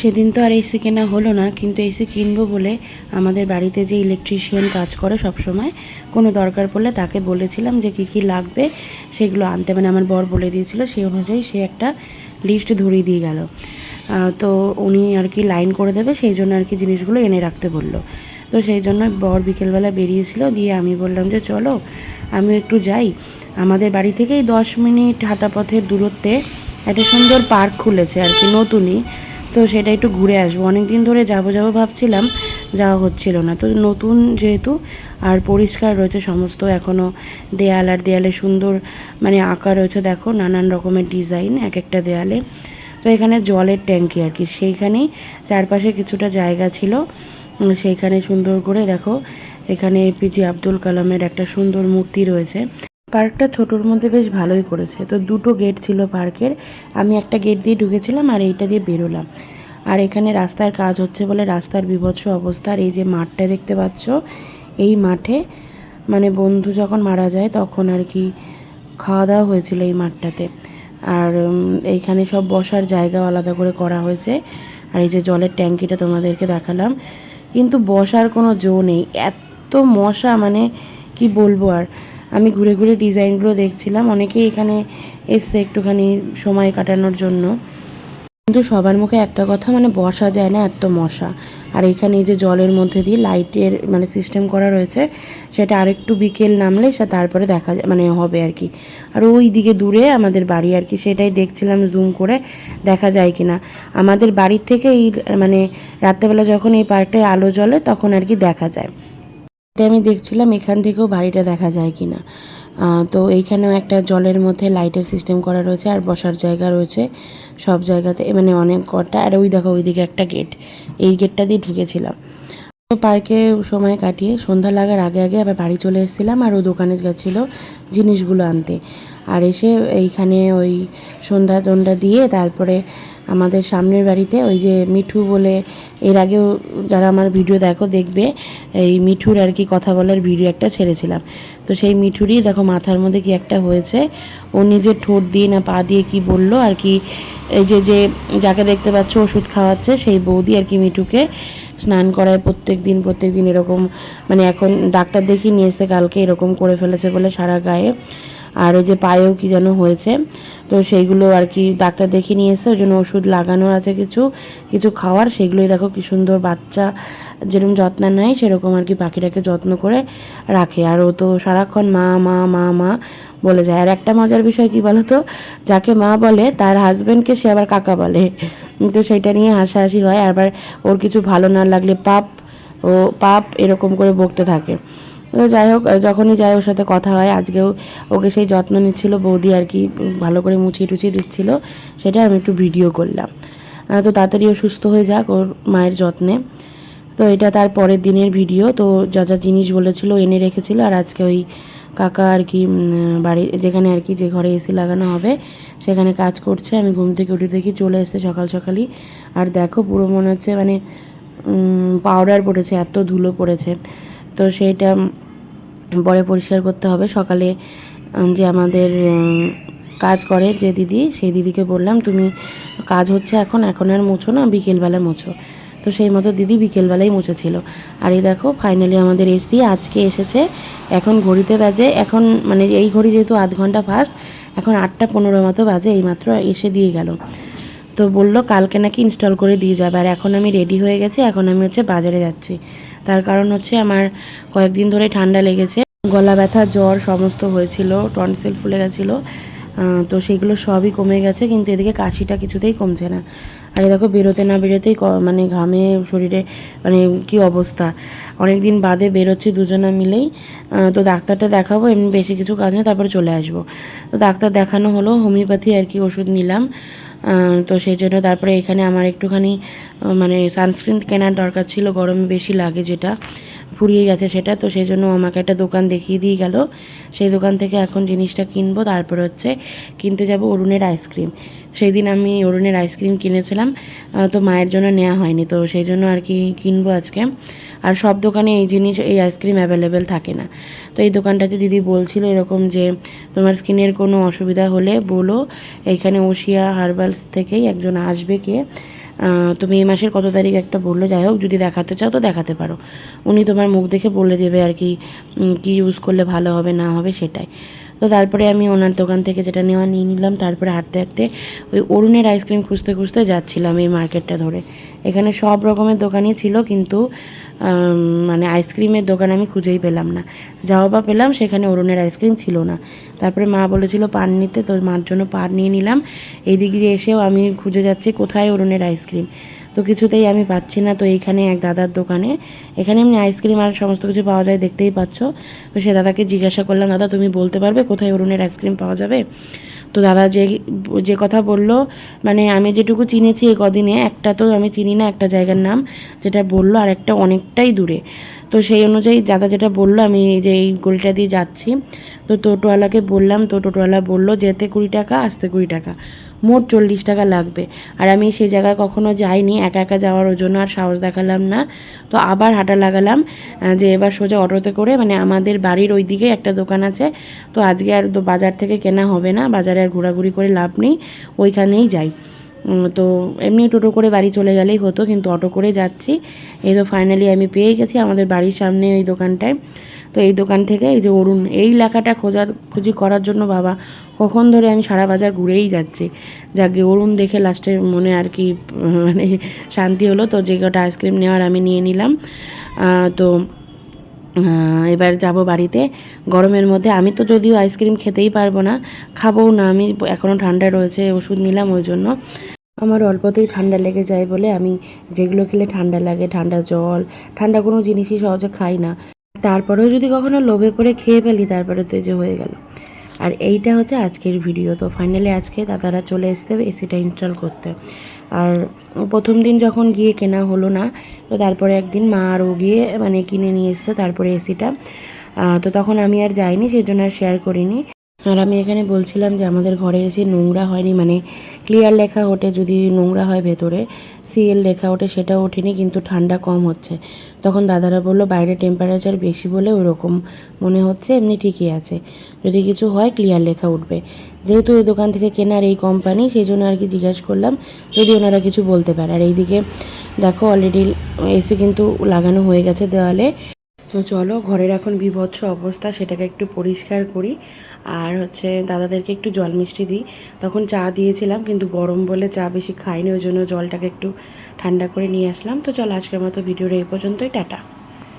সেদিন তো আর এসি কেনা হলো না, কিন্তু এসি কিনবো বলে আমাদের বাড়িতে যে ইলেকট্রিশিয়ান কাজ করে সব সময় কোনো দরকার পড়লে তাকে বলেছিলাম যে কী কী লাগবে, সেগুলো আনতে। মানে আমার বর বলে দিয়েছিল, সেই অনুযায়ী সে একটা লিস্ট ধরিয়ে দিয়ে গেল। তো উনি আর কি লাইন করে দেবে, সেই জন্য আর কি জিনিসগুলো এনে রাখতে বলল। তো সেই জন্য বর বিকেলবেলা বেরিয়েছিল, দিয়ে আমি বললাম যে চলো আমি একটু যাই। আমাদের বাড়ি থেকেই দশ মিনিট হাঁটা পথের দূরত্বে একটা সুন্দর পার্ক খুলেছে আর কি, নতুনই। তো সেটা একটু ঘুরে আসব। অনেক দিন ধরে যাব যাব ভাবছিলাম, যাওয়া হচ্ছিল না। তো নতুন যেহেতু আর পরিষ্কার রয়েছে সমস্ত এখনও দেয়াল আর দেয়ালে সুন্দর মানে আঁকা রয়েছে দেখো, নানান রকমের ডিজাইন এক একটা দেয়ালে। তো এখানে জলের ট্যাঙ্কি আর কি, সেইখানেই চারপাশে কিছুটা জায়গা ছিল। সেইখানে সুন্দর করে দেখো, এখানে এপিজে আব্দুল কালামের একটা সুন্দর মূর্তি রয়েছে। পার্কটা ছোটোর মধ্যে বেশ ভালোই করেছে। তো দুটো গেট ছিল পার্কের। আমি একটা গেট দিয়ে ঢুকেছিলাম আর এইটা দিয়ে বেরোলাম। আর এখানে রাস্তার কাজ হচ্ছে বলে রাস্তার বিভৎস অবস্থা। আর এই যে মাঠটা দেখতে পাচ্ছ, এই মাঠে মানে বন্ধু যখন মারা যায় তখন আর কি খাওয়া দাওয়া হয়েছিল এই মাঠটাতে। আর এইখানে সব বসার জায়গাও আলাদা করে করা হয়েছে। আর এই যে জলের ট্যাঙ্কিটা তোমাদেরকে দেখালাম। কিন্তু বসার কোনো জো নেই। এত মশা মানে কি বলব আর? আমি ঘুরে ঘুরে ডিজাইনগুলো দেখছিলাম। অনেকেই এখানে এসছে একটুখানি সময় কাটানোর জন্য। কিন্তু সবার মুখে একটা কথা মানে বসা যায় না, এত মশা। আর এখানে এই যে জলের মধ্যে দিয়ে লাইটের মানে সিস্টেম করা রয়েছে, সেটা আরেকটু বিকেল নামলে সে তারপরে দেখা মানে হবে আর কি। আর ওই দিকে দূরে আমাদের বাড়ি আর কি, সেটাই দেখছিলাম জুম করে, দেখা যায় কি না আমাদের বাড়ির থেকে এই মানে রাত্রেবেলা যখন এই পার্কটায় আলো জ্বলে, তখন আর কি দেখা যায়। এটা আমি দেখছিলাম এখান থেকেও বাড়িটা দেখা যায় কিনা। তো এইখানেও একটা জলের মধ্যে লাইটের সিস্টেম করা রয়েছে আর বসার জায়গা রয়েছে সব জায়গাতে মানে অনেক কটা। আর ওই দেখো, ওইদিকে একটা গেট এই গেটটা দিয়ে ঢুকেছিলাম। পার্কে সময় কাটিয়ে সন্ধ্যা লাগার আগে আগে আবার বাড়ি চলে এসেছিলাম আর ও দোকানে গেছিল জিনিসগুলো আনতে। আর এসে এইখানে ওই সন্ধ্যা টন্ধ্যা দিয়ে তারপরে আমাদের সামনের বাড়িতে ওই যে মিঠু বলে, এর আগেও যারা আমার ভিডিও দেখো দেখবে, এই মিঠুর আর কি কথা বলার ভিডিও একটা ছেড়েছিলাম। তো সেই মিঠুরই দেখো মাথার মধ্যে কি একটা হয়েছে, ও নিজের ঠোঁট দিয়ে না পা দিয়ে কি বলল আর কি, এই যে যে যাকে দেখতে পাচ্ছ ওষুধ খাওয়াচ্ছে, সেই বৌদি আর কি মিঠুকে স্নান করায় প্রত্যেক দিন প্রত্যেক দিন এরকম মানে এখন ডাক্তার দেখিয়ে নিয়ে এসে কালকে এরকম করে ফেলেছে বলে সারা গায়ে। আর ওই যে পায়েও কি যেন হয়েছে। তো সেইগুলো আর কি ডাক্তার দেখিয়ে নিয়ে এসে ওই জন্য ওষুধ লাগানো আছে কিছু কিছু খাওয়ার। সেগুলোই দেখো কি সুন্দর বাচ্চা যেরকম যত্ন নেয়, সেরকম আর কি পাখিটাকে যত্ন করে রাখে। আর ও তো সারাক্ষণ মা মা মা মা বলে যায়। আর একটা মজার বিষয় কি বলো তো যাকে মা বলে, তার হাজব্যান্ডকে সে আবার কাকা বলে। তো সেটা নিয়ে হাসাহাসি হয়। আবার ওর কিছু ভালো না লাগলে পাপ, ও পাপ এরকম করে বকতে থাকে। তো যাই হোক যখনই যাই ওর সাথে কথা হয়, আজকেও ওকে সেই যত্ন নিচ্ছিল, বৌদি আর কি ভালো করে মুছিয়ে টুচিয়ে দিচ্ছিল সেটা আমি একটু ভিডিও করলাম। তো তাড়াতাড়ি ও সুস্থ হয়ে যাক ওর মায়ের যত্নে। তো এটা তার পরের দিনের ভিডিও তো যা যা জিনিস বলেছিল এনে রেখেছিল, আর আজকে ওই কাকা আর কি বাড়ি, যেখানে আর কি যে ঘরে এসি লাগানো হবে, সেখানে কাজ করছে, আমি ঘুম থেকে উঠে দেখি চলে এসেছে সকাল সকালই। আর দেখো পুরো মনে হচ্ছে মানে পাউডার পড়েছে, এত ধুলো পড়েছে। তো সেইটা পরে পরিষ্কার করতে হবে। সকালে যে আমাদের কাজ করে যে দিদি, সেই দিদিকে বললাম, তুমি কাজ হচ্ছে এখন এখন আর মোছো না, বিকেলবেলা মোছো। তো সেই মতো দিদি বিকেলবেলায় মুছেছিল। আর এই দেখো ফাইনালি আমাদের এসি আজকে এসেছে। এখন ঘড়িতে বাজে, এখন মানে এই ঘড়ি যেহেতু আধ ঘণ্টা ফাস্ট এখন আটটা পনেরো মতো বাজে, এইমাত্র এসে দিয়ে গেল। তো বলল, কালকে নাকি ইনস্টল করে দিয়ে যাবে। আর এখন আমি রেডি হয়ে গেছি, এখন আমি হচ্ছে বাজারে যাচ্ছি। তার কারণ হচ্ছে আমার কয়েকদিন ধরে ঠান্ডা লেগেছে, গলা ব্যথা, জ্বর সমস্ত হয়েছিল টনসিল ফুলে গেছিল তো সেগুলো সবই কমে গেছে, কিন্তু এদিকে কাশিটা কিছুতেই কমছে না। আর দেখো, বেরোতে না বেরোতেই মানে ঘামে শরীরে মানে কি অবস্থা। অনেক দিন বাদে বেরোচ্ছি দুজনা মিলেই তো ডাক্তারটা দেখাবো, এমনি বেশি কিছু কাজ নেই, তারপরে চলে আসব। তো ডাক্তার দেখানো হলো, হোমিওপ্যাথি আর কি ওষুধ নিলাম। তো সেই জন্য তারপরে এখানে আমার একটুখানি মানে সানস্ক্রিন কেনার দরকার ছিল, গরমে বেশি লাগে যেটা, ফুরিয়ে গেছে সেটা, তো সেই জন্য আমাকে একটা দোকান দেখিয়ে দিয়ে গেল। সেই দোকান থেকে এখন জিনিসটা কিনবো, তারপর হচ্ছে কিনতে যাব অরুণের আইসক্রিম সেই দিন আমি অরুণের আইসক্রিম কিনেছিলাম তো মায়ের জন্য নেওয়া হয়নি, তো সেই জন্য আর কি কিনবো আজকে। আর সব দোকানে এই জিনিস, এই আইসক্রিম অ্যাভেলেবেল থাকে না। তো এই দোকানটাতে দিদি বলছিল এরকম যে, তোমার স্কিনের কোনো অসুবিধা হলে বলো, এখানে ওশিয়া হার্বালস থেকেই একজন আসবে কে তুমি এই মাসের কত তারিখ একটা বলল, যাই হোক, যদি দেখাতে চাও তো দেখাতে পারো। উনি তোমার মুখ দেখে বলে দেবে আর কি কি ইউজ করলে ভালো হবে, না হবে, সেটাই। তো তারপরে আমি ওনার দোকান থেকে যেটা নেওয়া নিয়ে নিলাম, তারপরে হাঁটতে হাঁটতে ওই অরুণের আইসক্রিম খুঁজতে খুঁজতে যাচ্ছিলাম এই মার্কেটটা ধরে। এখানে সব রকমের দোকানই ছিল, কিন্তু মানে আইসক্রিমের দোকান আমি খুঁজেই পেলাম না। যাও বা পেলাম, সেখানে অরুণের আইসক্রিম ছিল না। তারপরে মা বলেছিল, পান নিতে। তো মার জন্য পান নিয়ে নিলাম। এই দিক দিয়ে এসেও আমি খুঁজে যাচ্ছি, কোথায় অরুণের আইসক্রিম তো কিছুতেই আমি পাচ্ছি না। তো এইখানে এক দাদার দোকানে, এখানে এমনি আইসক্রিম আর সমস্ত কিছু পাওয়া যায় দেখতেই পাচ্ছ। তো সে দাদাকে জিজ্ঞাসা করলাম, দাদা, তুমি বলতে পারবে কোথায় অরুণের আইসক্রিম পাওয়া যাবে? তো দাদা যে যে কথা বলল মানে আমি যেটুকু চিনেছি এই কদিনে, একটা তো আমি চিনি না, একটা জায়গার নাম যেটা বলল, আর একটা অনেকটাই দূরে। তো সেই অনুযায়ী দাদা যেটা বলল, আমি যে এই গলিটা দিয়ে যাচ্ছি। তো টোটোওয়ালাকে বললাম, তো টোটোওয়ালা বলল, যেতে কুড়ি টাকা, আসতে কুড়ি টাকা। মোট চল্লিশ টাকা লাগবে। আর আমি সেই জায়গায় কখনো যাইনি, একা একা যাওয়ার জন্য আর সাহস দেখালাম না। তো আবার হাঁটা লাগালাম যে এবার সোজা অটোতে করে মানে আমাদের বাড়ির ওই দিকে একটা দোকান আছে। তো আজকে আর বাজার থেকে কেনা হবে না, বাজারে আর ঘোরাঘুরি করে লাভ নেই, ওইখানেই যাই। তো এমনি টোটো করে বাড়ি চলে গেলেই হতো, কিন্তু অটো করে যাচ্ছি। এই তো ফাইনালি আমি পেয়ে গেছি আমাদের বাড়ির সামনে ওই দোকানটায়। তো এই দোকান থেকে এই যে অরুণ, এই লেখাটা খোঁজা, খুঁজি করার জন্য বাবা, কখন ধরে আমি সারা বাজার ঘুরেই যাচ্ছি। যাকে অরুণ দেখে লাস্টে মনে আর কি মানে শান্তি হলো, তো যে কটা আইসক্রিম নেওয়ার আমি নিয়ে নিলাম। তো এবার যাব বাড়িতে। গরমের মধ্যে আমি তো যদিও আইসক্রিম খেতেই পারব না, খাবও না। আমি এখনও ঠান্ডা রয়েছে, ওষুধ নিলাম ওই জন্য। আমার অল্পতেই ঠান্ডা লেগে যায় বলে আমি যেগুলো খেলে ঠান্ডা লাগে, ঠান্ডা জল, ঠান্ডা কোনো জিনিসই সহজে খাই না। তারপরেও যদি কখনো লোভে পড়ে খেয়ে ফেলি, তারপরে তো যে হয়ে গেল। আর এইটা হচ্ছে আজকের ভিডিও। তো ফাইনালি আজকে দাদারা চলে এসছে এসিটা ইনস্টল করতে। আর প্রথম দিন যখন গিয়ে কেনা হলো না, তো তারপরে একদিন মা আরও গিয়ে মানে কিনে নিয়ে এসছে তারপরে এসিটা। তো তখন আমি আর যাইনি, সেই জন্য আর শেয়ার করিনি। আর আমি এখানে বলছিলাম যে আমাদের ঘরে এসে নোংরা হয়নি মানে ক্লিয়ার লেখা ওঠে, যদি নোংরা হয় ভেতরে সিএল লেখা ওঠে, সেটাও ওঠেনি, কিন্তু ঠান্ডা কম হচ্ছে। তখন দাদারা বলল, বাইরে টেম্পারেচার বেশি বলে ওরকম মনে হচ্ছে, এমনি ঠিকই আছে। যদি কিছু হয় ক্লিয়ার লেখা উঠবে। যেহেতু এই দোকান থেকে কেনার এই কোম্পানি সেই জন্য আর কি জিজ্ঞাসা করলাম, যদি ওনারা কিছু বলতে পারে। আর এইদিকে দেখো অলরেডি এসি কিন্তু লাগানো হয়ে গেছে দেওয়ালে। তো চলো ঘরের এখন বিভৎস অবস্থা, সেটাকে একটু পরিষ্কার করি। আর হচ্ছে দাদাদেরকে একটু জল মিষ্টি দিই। তখন চা দিয়েছিলাম, কিন্তু গরম বলে চা বেশি খাইনি, ওই জন্য জলটাকে একটু ঠান্ডা করে নিয়ে আসলাম। তো চলো আজকের মতো ভিডিওটা এই পর্যন্তই, টাটা।